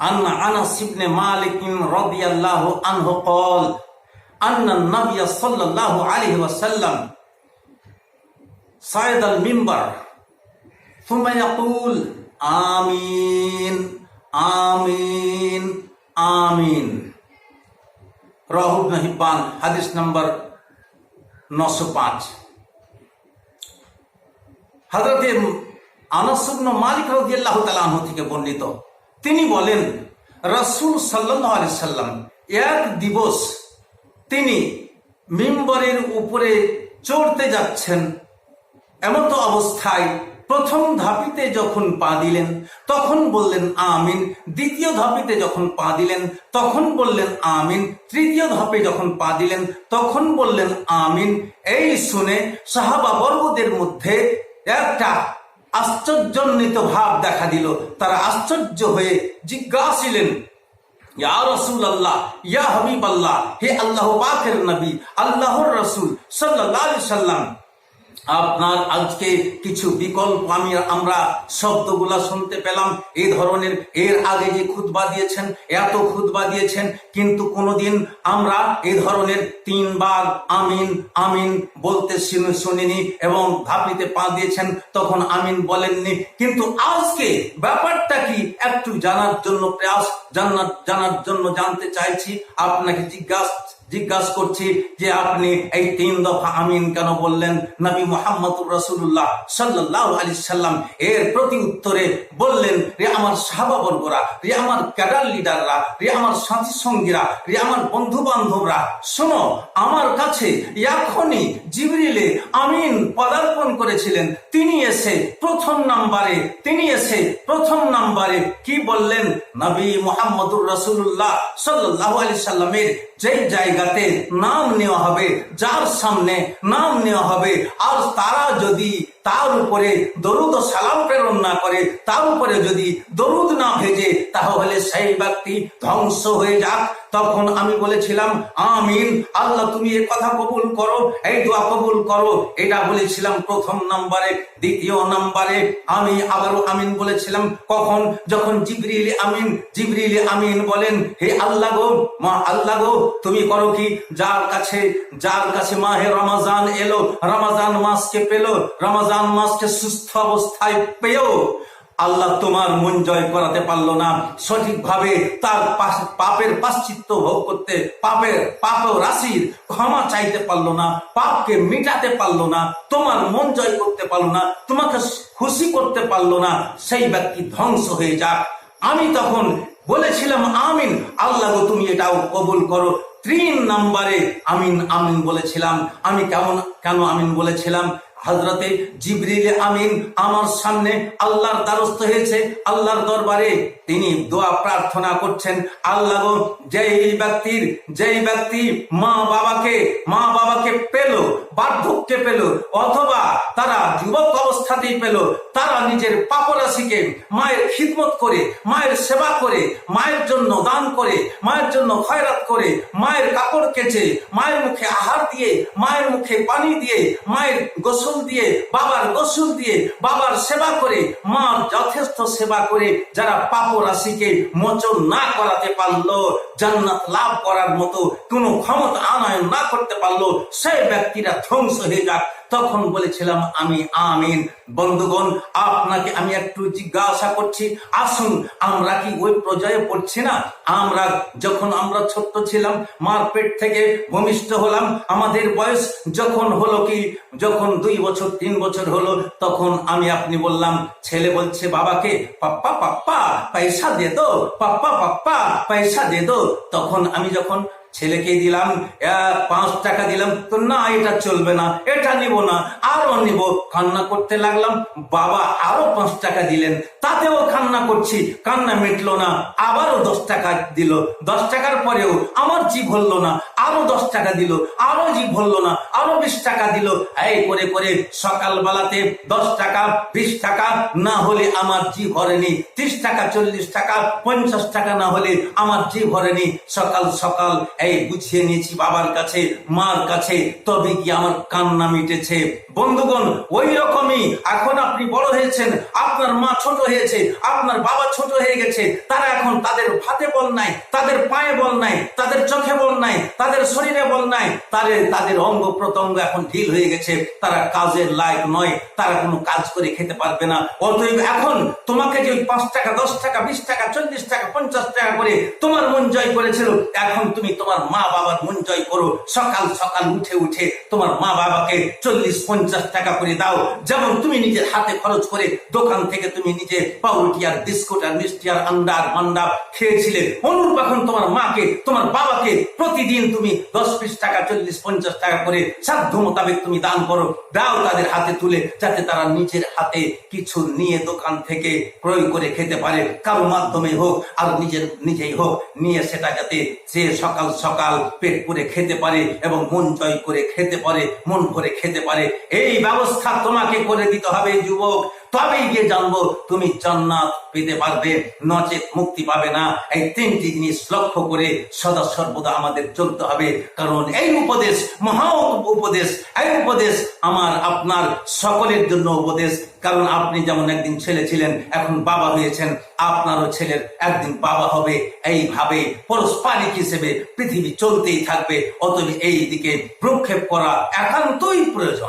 أن أنس بن مالك رضي الله عنه قال أن النبي صلى الله عليه وسلم صعد المنبر ثم يقول آمين آمين آمين রাহু ইবনে হিব্বান হাদিস নাম্বার নশো পাঁচ হজরতে আনসুবন মালিক রাদিয়াল্লাহু তাআলা আনহু থেকে বর্ণিত তিনি বলেন, রাসূল আলাইহি সাল্লাম, এক দিবস তিনি মিম্বরের উপরে চড়তে যাচ্ছেন। এমত অবস্থায় প্রথম ধাপিতে যখন পা দিলেন, তখন বললেন, আমিন। দ্বিতীয় ধাপিতে যখন পা দিলেন, তখন বললেন, আমিন। তৃতীয় ধাপে যখন পা দিলেন, তখন বললেন, আমিন। এই শুনে সাহাবা বর্গদের মধ্যে একটা আশ্চর্যান্বিত ভাব দেখা দিল। তারা আশ্চর্য হয়ে জিজ্ঞাসিলেন, ইয়া রসুল আল্লাহ ইয়া আল্লাহ হে আল্লাহ পাকের নবী, আল্লাহর রসুল সাল্লাহ সাল্লাম আপনার আজকে কিছু বিকল্প আমি, আমরা শব্দগুলা শুনতে পেলাম। এই ধরনের, এর আগে যে খুতবা দিয়েছেন, এত খুতবা দিয়েছেন, কিন্তু কোনোদিন আমরা এই ধরনের তিনবার আমিন আমিন বলতে শুনি- শুনিনি এবং ধাপিতে পা দিয়েছেন, তখন আমিন বলেননি। কিন্তু আজকে ব্যাপারটা কি একটু জানার জন্য প্রয়াস, জানার জানার জন্য জানতে চাইছি, আপনাকে জিজ্ঞাসা জিজ্ঞাসা করছি যে আপনি এই তিন দফা আমিন কেন বললেন? নবী মোহাম্মদুর রসুল্লাহ সাল্লাহ আলি সাল্লাম এর প্রতি উত্তরে বললেন, রে আমার সাহাবাবর্গরা, রে আমার ক্যাডার লিডাররা, রে আমার সাথী সঙ্গীরা, রে আমার বন্ধু বান্ধবরা শোনো, আমার কাছে এখনই জিবরিলে আমিন পদার্পণ করেছিলেন। তিনি এসে প্রথম নাম্বারে, তিনি এসে প্রথম নাম্বারে কি বললেন? নবী মোহাম্মদুর রসুল্লাহ সাল্লাহ আলি সাল্লামের যেই জায়গাতে নাম নেওয়া হবে, যার সামনে নাম নেওয়া হবে। আর তারা যদি তার উপরে দরুদ ও সালাম প্রেরণ না করে, তার উপরে যদি দরুদ না ভেজে, তাহলে সেই ব্যক্তি ধ্বংস হয়ে যাক। তখন আমি বলেছিলাম, আমিন, আল্লাহ তুমি এ কথা কবুল করো, এই দোয়া কবুল করো। এটা বলেছিলাম প্রথম নাম্বারে, দ্বিতীয় নাম্বারে। আমি আবারও আমিন বলেছিলাম। কখন? যখন জিবরিল আমিন জিবরিল আমিন বলেন, হে আল্লাহ গো, মা আল্লাহ গো, তুমি করো কি? যার কাছে যার কাছে মাহে রমাজান এলো, রমাজান মাসকে পেল, রমাজান মাসকে সুস্থ অবস্থায় পেয়েও আল্লাহ তোমার মন জয় করাতে পারল না। সঠিকভাবে তার পাপের পাশ্চিত্য ভোগ করতে, পাপের পাপ রাশির ক্ষমা চাইতে পারল না, পাপকে মিটাতে পারল না, তোমার মন জয় করতে পারল না, তোমাকে খুশি করতে পারল না, সেই ব্যক্তি ধ্বংস হয়ে যাক। আমি তখন বলেছিলাম, আমিন, আল্লাহ তুমি এটাও কবুল করো। তিন নাম্বারে আমিন আমিন বলেছিলাম। আমি কেমন কেন আমিন বলেছিলাম? হজরতে জিবরিল আমিন আমার সামনে আল্লাহর দ্বারস্থ হয়েছে, আল্লাহর দরবারে। তিনি দোয়া প্রার্থনা করছেন, আল্লাহ যেই ব্যক্তির, যেই ব্যক্তি মা বাবাকে মা বাবাকে পেল, বার্ধক্যে পেল, অথবা তারা যুবক অবস্থাতেই পেল, তারা নিজের পাপরাশিকে মায়ের খিদমত করে, মায়ের সেবা করে, মায়ের জন্য দান করে, মায়ের জন্য খয়রাত করে, মায়ের কাপড় কেচে, মায়ের মুখে আহার দিয়ে, মায়ের মুখে পানি দিয়ে, মায়ের গোসল দিয়ে, বাবার গোসল দিয়ে, বাবার সেবা করে, মা যথেষ্ট সেবা করে, যারা পাপ রাশিকে মোচন না করাতে পারল, জান্নাত লাভ করার মতো কোনো ক্ষমতা আনয়ন না করতে পারল, সেই ব্যক্তিরা ধ্বংস হয়ে যাক। তখন বলেছিলাম, আমি আমিন, বন্ধুগণ, আপনাকে আমি একটু জিজ্ঞাসা করছি। আসুন, আমরা কি ওই পর্যায়ে পড়ছি না? আমরা যখন আমরা ছোট্ট ছিলাম মার পেট থেকে ভূমিষ্ঠ হলাম, আমাদের বয়স যখন হলো কি, যখন দুই বছর, তিন বছর হলো, তখন আমি আপনি বললাম, ছেলে বলছে বাবাকে, পাপ্পা পাপ্পা, পয়সা দে দো পাপ্পা পাপ্পা, পয়সা দে দো তখন আমি যখন ছেলেকে দিলাম পাঁচ টাকা দিলাম, তো না, এটা চলবে না, এটা নিব না, আরও নিব। কান্না করতে লাগলাম, বাবা আরও পাঁচ টাকা দিলেন, তাতেও কান্না করছি, কান্না মিটলো না, আবারও দশ টাকা দিল। দশ টাকার পরেও আমার জিভ হলো না, আরও দশ টাকা দিল, আরও জিভ হলো না, আরও বিশ টাকা দিল। এই করে করে সকালবেলাতে দশ টাকা, বিশ টাকা, না হলে আমার জি ভরেনি ত্রিশ টাকা, চল্লিশ টাকা, পঞ্চাশ টাকা না হলে আমার জি ভরেনি সকাল সকাল এই বুঝিয়ে নিয়েছি বাবার কাছে, মার কাছে, তবে কি আমার কান্না মিটেছে? বন্ধুগণ, ওই রকমই। এখন আপনি বড় হয়েছেন, আপনার মা ছোট হয়েছে, আপনার বাবা ছোট হয়ে গেছে, তারা এখন তাদের হাতে বল নাই, তাদের পায়ে বল নাই, তাদের চোখে বল নাই, তাদের শরীরে বল নাই তাদের তাদের অঙ্গ প্রত্যঙ্গ এখন ঢিল হয়ে গেছে, তারা কাজের লায়ক নয়, তারা কোনো কাজ করে খেতে পারবে না। অতএব এখন তোমাকে যে পাঁচ টাকা, দশ টাকা, বিশ টাকা, চল্লিশ টাকা, পঞ্চাশ টাকা করে তোমার মন জয় করেছিল, এখন তুমি তোমার মা বাবার মন জয় করো। সকাল সকাল উঠে উঠে তোমার মা বাবাকে চল্লিশ, পঞ্চাশ টাকা করে দাও। যেমন তুমি নিজের হাতে খরচ করে দোকান থেকে তুমি নিজে পাউরুটি আর বিস্কুট আর মিষ্টি আর আন্ডা আর মান্ডা খেয়েছিলে। অনুরূপ এখন তোমার মাকে, তোমার বাবাকে প্রতিদিন তুমি দশ বিশ টাকা, চল্লিশ, পঞ্চাশ টাকা করে সাধ্য মোতাবেক তুমি দান করো। দাও তাদের হাতে তুলে যাতে তারা নিজের হাতে কিছু নিয়ে দোকান থেকে ক্রয় করে খেতে পারে। কারও মাধ্যমে হোক আর নিজের, নিজেই হোক, নিয়ে সেটা যাতে সে সকাল সকাল পেট করে খেতে পারে এবং মন জয় করে খেতে পারে, মন করে খেতে পারে। এই ব্যবস্থা তোমাকে করে দিতে হবে, যুবক। তবেই গিয়ে জানব তুমি জান্নাত পেতে পারবে, নচেত মুক্তি পাবে না। এই তিনটি জিনিস লক্ষ্য করে সদা সর্বদা আমাদের চলতে হবে। কারণ এই উপদেশ, মহা উপদেশ, এই উপদেশ আমার, আপনার সকলের জন্য উপদেশ। কারণ আপনি যেমন একদিন ছেলে ছিলেন, এখন বাবা হয়েছেন। আপনারও ছেলের একদিন বাবা হবে। এইভাবে পরস্পারিক হিসেবে পৃথিবী চলতেই থাকবে। অতএব এই দিকে প্রক্ষেপ করা একান্তই প্রয়োজন।